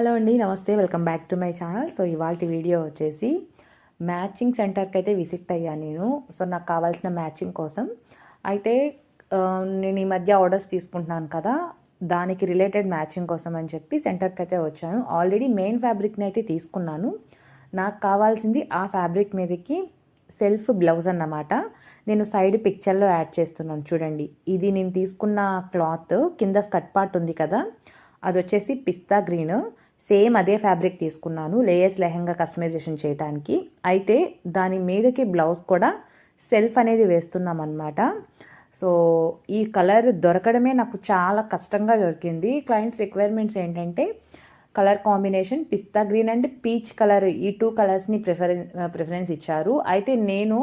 Hello అండి నమస్తే welcome back to my channel. So ఇవాళ వీడియో వచ్చేసి మ్యాచింగ్ సెంటర్కి అయితే విజిట్ అయ్యాను నేను. సో నాకు కావాల్సిన మ్యాచింగ్ కోసం. అయితే నేను ఈ మధ్య ఆర్డర్స్ తీసుకుంటున్నాను కదా దానికి రిలేటెడ్ మ్యాచింగ్ కోసం అని చెప్పి సెంటర్కి అయితే వచ్చాను. ఆల్రెడీ మెయిన్ ఫ్యాబ్రిక్ని అయితే తీసుకున్నాను. నాకు కావాల్సింది ఆ ఫ్యాబ్రిక్ మీదకి సెల్ఫ్ బ్లౌజ్ అన్నమాట. నేను సైడ్ పిక్చర్లో యాడ్ చేస్తున్నాను చూడండి. ఇది నేను తీసుకున్న క్లాత్ కింద స్కట్ పార్ట్ ఉంది కదా అది వచ్చేసి పిస్తా గ్రీన్. సేమ్ అదే ఫ్యాబ్రిక్ తీసుకున్నాను లేయర్స్ లెహంగా కస్టమైజేషన్ చేయడానికి అయితే దాని మీదకి బ్లౌజ్ కూడా సెల్ఫ్ అనేది వేస్తున్నాం అనమాట సో ఈ కలర్ దొరకడమే నాకు చాలా కష్టంగా దొరికింది. క్లయింట్స్ రిక్వైర్మెంట్స్ ఏంటంటే colour combination pista green and peach colour ఈ టూ కలర్స్ని ప్రిఫరెన్ ప్రిఫరెన్స్ ఇచ్చారు. అయితే నేను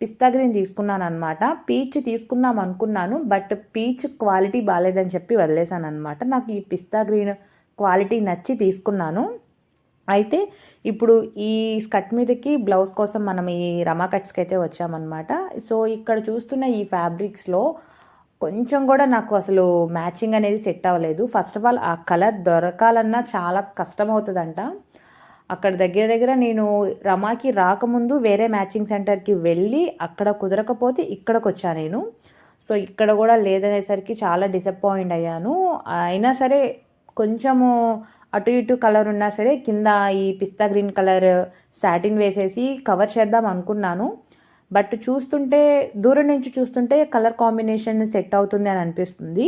పిస్తా గ్రీన్ తీసుకున్నాను అనమాట పీచ్ తీసుకుందాం అనుకున్నాను బట్ పీచ్ క్వాలిటీ బాగాలేదని చెప్పి వదిలేసాను అనమాట నాకు ఈ పిస్తా గ్రీన్ క్వాలిటీ నచ్చి తీసుకున్నాను. అయితే ఇప్పుడు ఈ స్కట్ మీదకి బ్లౌజ్ కోసం మనం ఈ రమా కట్స్కి అయితే వచ్చామన్నమాట. సో ఇక్కడ చూస్తున్న ఈ ఫ్యాబ్రిక్స్లో కొంచెం కూడా నాకు అసలు మ్యాచింగ్ అనేది సెట్ అవ్వలేదు. ఫస్ట్ ఆఫ్ ఆల్ ఆ కలర్ దొరకాలన్నా చాలా కష్టం అవుతుందంట అక్కడ దగ్గర దగ్గర నేను రమాకి రాకముందు వేరే మ్యాచింగ్ సెంటర్కి వెళ్ళి అక్కడ కుదరకపోతే ఇక్కడికి వచ్చాను నేను. సో ఇక్కడ కూడా లేదనేసరికి చాలా డిసప్పాయింట్ అయ్యాను. అయినా సరే కొంచెము అటు ఇటు కలర్ ఉన్నా సరే కింద ఈ పిస్తా గ్రీన్ కలర్ సాటిన్ వేసేసి కవర్ చేద్దాం అనుకున్నాను. బట్ చూస్తుంటే దూరం నుంచి చూస్తుంటే కలర్ కాంబినేషన్ సెట్ అవుతుంది అని అనిపిస్తుంది.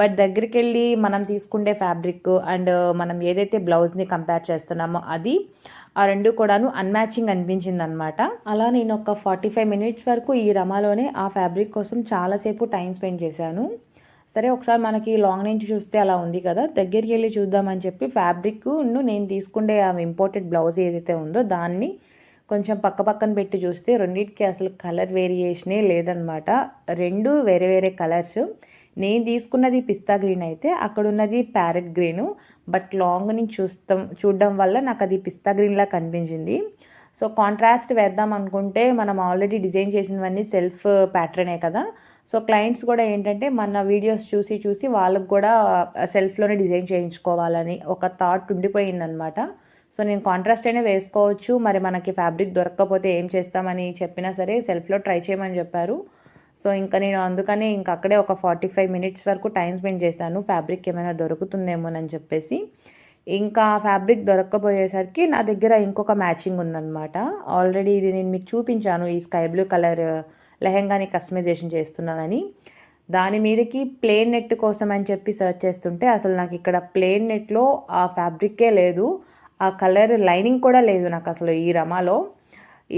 బట్ దగ్గరికి వెళ్ళి మనం తీసుకుండే ఫ్యాబ్రిక్ అండ్ మనం ఏదైతే బ్లౌజ్ని కంపేర్ చేస్తున్నామో అది ఆ రెండు కూడాను అన్మ్యాచింగ్ అనిపించింది అనమాట అలా నేను ఒక ఫార్టీ ఫైవ్ మినిట్స్ వరకు ఈ రమాలోనే ఆ ఫ్యాబ్రిక్ కోసం చాలాసేపు టైం స్పెండ్ చేశాను. సరే ఒకసారి మనకి లాంగ్ నుంచి చూస్తే అలా ఉంది కదా దగ్గరికి వెళ్ళి చూద్దామని చెప్పి ఫ్యాబ్రిక్ నేను తీసుకుండే ఆ ఇంపోర్టెడ్ బ్లౌజ్ ఏదైతే ఉందో దాన్ని కొంచెం పక్క పక్కన పెట్టి చూస్తే రెండింటికి అసలు కలర్ వేరియేషనే లేదనమాట. రెండు వేరే వేరే కలర్స్ నేను తీసుకున్నది పిస్తా గ్రీన్ అయితే అక్కడ ఉన్నది ప్యారెట్ గ్రీను బట్ లాంగ్ నుంచి చూస్తాం చూడడం వల్ల నాకు అది పిస్తా గ్రీన్లా కనిపించింది. సో కాంట్రాస్ట్ వేద్దాం అనుకుంటే మనం ఆల్రెడీ డిజైన్ చేసినవన్నీ సెల్ఫ్ ప్యాటర్నే కదా సో క్లయింట్స్ కూడా ఏంటంటే మన వీడియోస్ చూసి చూసి వాళ్ళకు కూడా సెల్ఫ్లోనే డిజైన్ చేయించుకోవాలని ఒక థాట్ ఉండిపోయిందనమాట సో నేను కాంట్రాస్ట్ అయినా వేసుకోవచ్చు. మరి మనకి ఫ్యాబ్రిక్ దొరకకపోతే ఏం చేస్తామని చెప్పినా సరే సెల్ఫ్లో ట్రై చేయమని చెప్పారు. సో ఇంకా నేను అందుకనే ఇంకా అక్కడే ఒక ఫార్టీ ఫైవ్ మినిట్స్ వరకు టైం స్పెండ్ చేశాను. ఫ్యాబ్రిక్ ఏమైనా దొరుకుతుందేమోనని చెప్పేసి. ఇంకా ఫ్యాబ్రిక్ దొరక్కపోయేసరికి నా దగ్గర ఇంకొక మ్యాచింగ్ ఉందన్నమాట. ఆల్రెడీ ఇది నేను మీకు చూపించాను. ఈ స్కై బ్లూ కలర్ లెహెంగాని కస్టమైజేషన్ చేస్తున్నానని. దాని మీదకి ప్లేన్ నెట్ కోసం అని చెప్పి సెర్చ్ చేస్తుంటే అసలు నాకు ఇక్కడ ప్లేన్ నెట్లో ఆ ఫ్యాబ్రిక్కే లేదు. ఆ కలర్ లైనింగ్ కూడా లేదు నాకు అసలు ఈ రమాలో.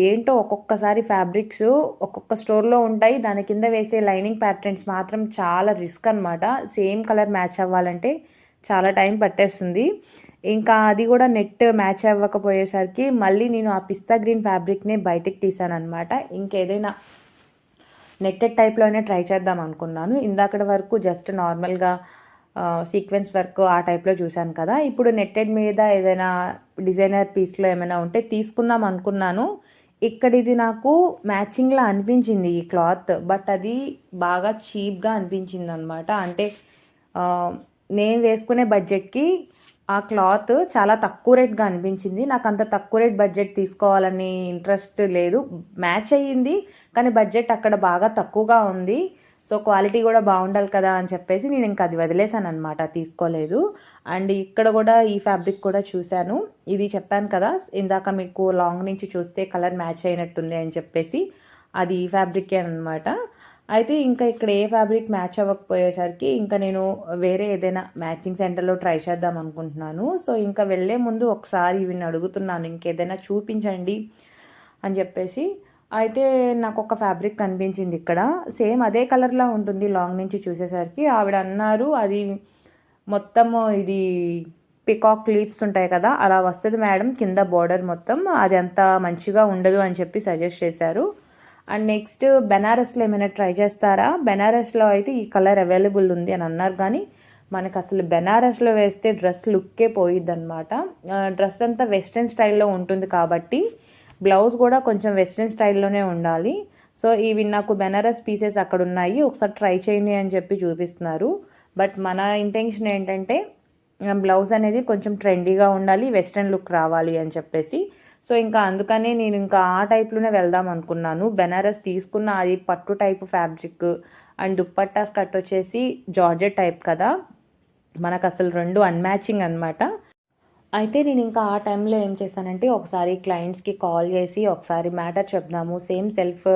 ఏంటో ఒక్కొక్కసారి ఫ్యాబ్రిక్స్ ఒక్కొక్క స్టోర్లో ఉంటాయి. దాని కింద వేసే లైనింగ్ ప్యాటర్న్స్ మాత్రం చాలా రిస్క్ అనమాట సేమ్ కలర్ మ్యాచ్ అవ్వాలంటే చాలా టైం పట్టేస్తుంది. ఇంకా అది కూడా నెట్ మ్యాచ్ అవ్వకపోయేసరికి మళ్ళీ నేను ఆ పిస్తా గ్రీన్ ఫ్యాబ్రిక్ని బయటికి తీసాను అనమాట ఇంకేదైనా నెట్టెడ్ టైప్లోనే ట్రై చేద్దాం అనుకున్నాను. ఇందాకటి వరకు జస్ట్ నార్మల్గా సీక్వెన్స్ వర్క్ ఆ టైప్లో చూశాను కదా. ఇప్పుడు నెట్టెడ్ మీద ఏదైనా డిజైనర్ పీస్లో ఏమైనా ఉంటే తీసుకుందాం అనుకున్నాను. ఇక్కడ ఇది నాకు మ్యాచింగ్లా అనిపించింది ఈ క్లాత్. బట్ అది బాగా చీప్గా అనిపించింది అనమాట అంటే నేను వేసుకునే బడ్జెట్కి ఆ క్లాత్ చాలా తక్కువ రేట్గా అనిపించింది. నాకు అంత తక్కువ రేట్ బడ్జెట్ తీసుకోవాలని ఇంట్రెస్ట్ లేదు. మ్యాచ్ అయ్యింది కానీ బడ్జెట్ అక్కడ బాగా తక్కువగా ఉంది. సో క్వాలిటీ కూడా బాగుండాలి కదా అని చెప్పేసి నేను ఇంకా అది వదిలేసాను అనమాట తీసుకోలేదు. అండ్ ఇక్కడ కూడా ఈ ఫ్యాబ్రిక్ కూడా చూశాను. ఇది చెప్పాను కదా ఇందాక మీకు లాంగ్ నుంచి చూస్తే కలర్ మ్యాచ్ అయినట్టుంది అని చెప్పేసి అది ఈ ఫ్యాబ్రికే అనమాట అయితే ఇంకా ఇక్కడ ఏ ఫ్యాబ్రిక్ మ్యాచ్ అవ్వకపోయేసరికి ఇంకా నేను వేరే ఏదైనా మ్యాచింగ్ సెంటర్లో ట్రై చేద్దాం అనుకుంటున్నాను. సో ఇంకా వెళ్ళే ముందు ఒకసారి వీడిని అడుగుతున్నాను ఇంకేదైనా చూపించండి అని చెప్పేసి. అయితే నాకు ఒక ఫ్యాబ్రిక్ కనిపించింది ఇక్కడ. సేమ్ అదే కలర్లో ఉంటుంది లాంగ్ నుంచి చూసేసరికి. ఆవిడ అన్నారు అది మొత్తము ఇది పికాక్ లీవ్స్ ఉంటాయి కదా అలా వస్తుంది మేడం కింద బోర్డర్ మొత్తం అది అంత మంచిగా ఉండదు అని చెప్పి సజెస్ట్ చేశారు. అండ్ నెక్స్ట్ బెనారస్లో ఏమైనా ట్రై చేస్తారా? బెనారస్లో అయితే ఈ కలర్ అవైలబుల్ ఉంది అని అన్నారు. కానీ మనకు అసలు బెనారస్లో వేస్తే డ్రెస్ లుక్కే పోయిద్ది అనమాట డ్రెస్ అంతా వెస్ట్రన్ స్టైల్లో ఉంటుంది కాబట్టి బ్లౌజ్ కూడా కొంచెం వెస్ట్రన్ స్టైల్లోనే ఉండాలి. సో ఇవి నాకు బెనారస్ పీసెస్ అక్కడ ఉన్నాయి. ఒకసారి ట్రై చేయండి అని చెప్పి చూపిస్తున్నారు. బట్ మన ఇంటెన్షన్ ఏంటంటే బ్లౌజ్ అనేది కొంచెం ట్రెండీగా ఉండాలి వెస్ట్రన్ లుక్ రావాలి అని చెప్పేసి. సో ఇంకా అందుకనే నేను ఇంకా ఆ టైప్లోనే వెళ్దాం అనుకున్నాను. బెనారస్ తీసుకున్న అది పట్టు type fabric and dupatta cut వచ్చేసి జార్జెట్ టైప్ కదా. మనకు అసలు రెండు అన్మ్యాచింగ్ అనమాట అయితే నేను ఇంకా ఆ టైంలో ఏం చేశానంటే ఒకసారి క్లయింట్స్కి కాల్ చేసి ఒకసారి మ్యాటర్ చెప్దాము. సేమ్ సెల్ఫ్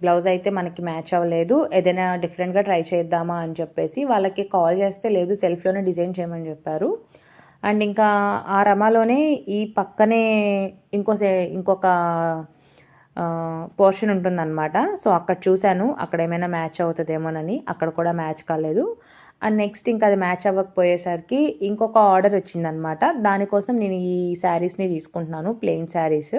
బ్లౌజ్ అయితే మనకి మ్యాచ్ అవ్వలేదు. ఏదైనా డిఫరెంట్గా ట్రై చేద్దామా అని చెప్పేసి వాళ్ళకి కాల్ చేస్తే లేదు సెల్ఫ్లోనే డిజైన్ చేయమని చెప్పారు. అండ్ ఇంకా ఆ రమాలోనే ఈ పక్కనే ఇంకో ఇంకొక పోర్షన్ ఉంటుందన్నమాట. సో అక్కడ చూశాను. అక్కడ ఏమైనా మ్యాచ్ అవుతుందేమోనని. అక్కడ కూడా మ్యాచ్ కాలేదు. అండ్ నెక్స్ట్ ఇంకా అది మ్యాచ్ అవ్వకపోయేసరికి ఇంకొక ఆర్డర్ వచ్చిందనమాట దానికోసం నేను ఈ శారీస్ని తీసుకుంటున్నాను ప్లెయిన్ శారీస్.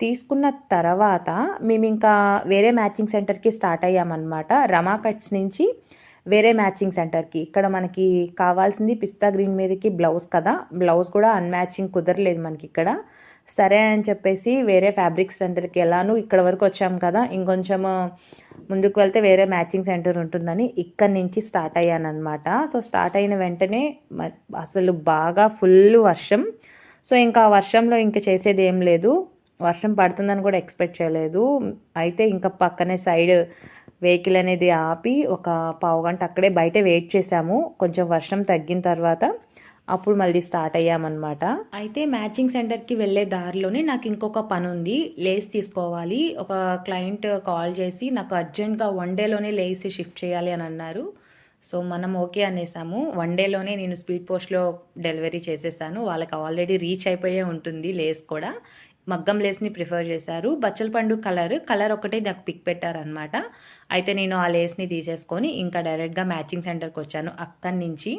తీసుకున్న తర్వాత మేము ఇంకా వేరే మ్యాచింగ్ సెంటర్కి స్టార్ట్ అయ్యామన్నమాట. రమా కట్స్ నుంచి వేరే మ్యాచింగ్ సెంటర్కి. ఇక్కడ మనకి కావాల్సింది పిస్తా గ్రీన్ మీదకి బ్లౌజ్ కదా. బ్లౌజ్ కూడా అన్మ్యాచింగ్ కుదరలేదు మనకి ఇక్కడ. సరే అని చెప్పేసి వేరే ఫ్యాబ్రిక్ సెంటర్కి వెళ్ళాను ఇక్కడ వరకు వచ్చాం కదా. ఇంకొంచెం ముందుకు వెళ్తే వేరే మ్యాచింగ్ సెంటర్ ఉంటుందని ఇక్కడి నుంచి స్టార్ట్ అయ్యాను అనమాట సో స్టార్ట్ అయిన వెంటనే అసలు బాగా ఫుల్ వర్షం. సో ఇంకా వర్షంలో ఇంకా చేసేది ఏం లేదు. వర్షం పడుతుందని కూడా ఎక్స్పెక్ట్ చేయలేదు. అయితే ఇంకా పక్కనే సైడ్ వెహికల్ అనేది ఆపి ఒక పావు గంట అక్కడే బయట వెయిట్ చేసాము కొంచెం వర్షం తగ్గిన తర్వాత అప్పుడు మళ్ళీ స్టార్ట్ అయ్యామన్నమాట. అయితే మ్యాచింగ్ సెంటర్కి వెళ్ళే దారిలోనే నాకు ఇంకొక పని ఉంది. లేస్ తీసుకోవాలి. ఒక క్లయింట్ కాల్ చేసి నాకు అర్జెంట్గా వన్ డేలోనే లేస్ షిఫ్ట్ చేయాలి అని అన్నారు. సో మనం ఓకే అనేసాము. వన్ డేలోనే నేను స్పీడ్ పోస్ట్లో డెలివరీ చేసేసాను. వాళ్ళకి ఆల్రెడీ రీచ్ అయిపోయే ఉంటుంది లేస్ కూడా. మగ్గం లేస్ని ప్రిఫర్ చేశారు. బచ్చల పండు కలర్ కలర్ ఒకటే నాకు పిక్ పెట్టారనమాట అయితే నేను ఆ లేస్ని తీసేసుకొని ఇంకా డైరెక్ట్గా మ్యాచింగ్ సెంటర్కి వచ్చాను. అక్కడి నుంచి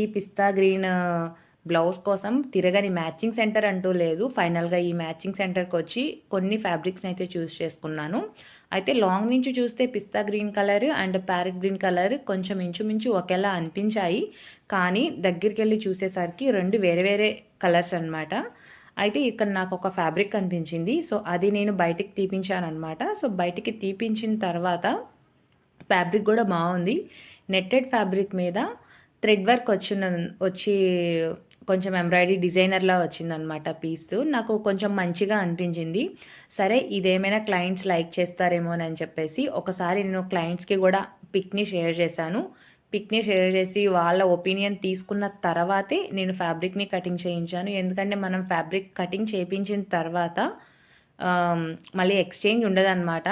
ఈ పిస్తా గ్రీన్ బ్లౌజ్ కోసం తిరగని మ్యాచింగ్ సెంటర్ అంటూ లేదు. ఫైనల్గా ఈ మ్యాచింగ్ సెంటర్కి వచ్చి కొన్ని ఫ్యాబ్రిక్స్ని అయితే చూస్ చేసుకున్నాను. అయితే లాంగ్ నుంచి చూస్తే పిస్తా green colour and parrot green colour కొంచెం ఇంచుమించు ఒకేలా అనిపించాయి. కానీ దగ్గరికి వెళ్ళి చూసేసరికి రెండు వేరే వేరే కలర్స్ అనమాట అయితే ఇక్కడ నాకు ఒక ఫ్యాబ్రిక్ కనిపించింది. సో అది నేను బయటికి తీపించాను అనమాట సో బయటికి తీపించిన తర్వాత ఫ్యాబ్రిక్ కూడా బాగుంది. నెట్టెడ్ ఫ్యాబ్రిక్ మీద థ్రెడ్ వర్క్ వచ్చిన వచ్చి కొంచెం ఎంబ్రాయిడరీ డిజైనర్లా వచ్చిందనమాట పీస్. నాకు కొంచెం మంచిగా అనిపించింది. సరే ఇదేమైనా క్లయింట్స్ లైక్ చేస్తారేమో అని చెప్పేసి ఒకసారి నేను క్లయింట్స్కి కూడా పిక్ని షేర్ చేశాను. పిక్ని షేర్ చేసి వాళ్ళ ఒపీనియన్ తీసుకున్న తర్వాతే నేను ఫ్యాబ్రిక్ని కటింగ్ చేయించాను. ఎందుకంటే మనం ఫ్యాబ్రిక్ కటింగ్ చేయించిన తర్వాత మళ్ళీ ఎక్స్చేంజ్ ఉండదన్నమాట.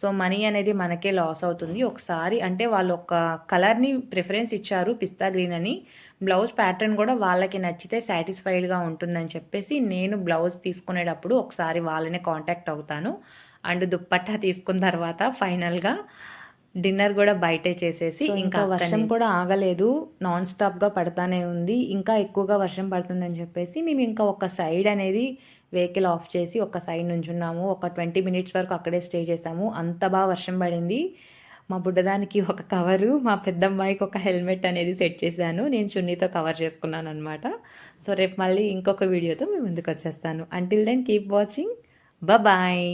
సో మనీ అనేది మనకే లాస్ అవుతుంది. ఒకసారి అంటే వాళ్ళు ఒక కలర్ని ప్రిఫరెన్స్ ఇచ్చారు పిస్తా గ్రీన్ అని. బ్లౌజ్ ప్యాటర్న్ కూడా వాళ్ళకి నచ్చితే సాటిస్ఫైడ్గా ఉంటుందని చెప్పేసి నేను బ్లౌజ్ తీసుకునేటప్పుడు ఒకసారి వాళ్ళనే కాంటాక్ట్ అవుతాను. అండ్ దుప్పట్టా తీసుకున్న తర్వాత ఫైనల్గా డిన్నర్ కూడా బయటే చేసేసి ఇంకా వర్షం కూడా ఆగలేదు నాన్ స్టాప్గా పడతానే ఉంది. ఇంకా ఎక్కువగా వర్షం పడుతుందని చెప్పేసి మేము ఇంకా ఒక సైడ్ అనేది వెహికల్ ఆఫ్ చేసి ఒక సైడ్ నుంచున్నాము ఒక ట్వంటీ మినిట్స్ వరకు అక్కడే స్టే చేసాము. అంత బాగా వర్షం పడింది. మా బుడ్డదానికి ఒక కవరు మా పెద్దమ్మాయికి ఒక హెల్మెట్ అనేది సెట్ చేశాను. నేను చున్నీతో కవర్ చేసుకున్నాను అనమాట సో రేపు మళ్ళీ ఇంకొక వీడియోతో మేము ముందుకు వచ్చేస్తాను. Until then keep watching bye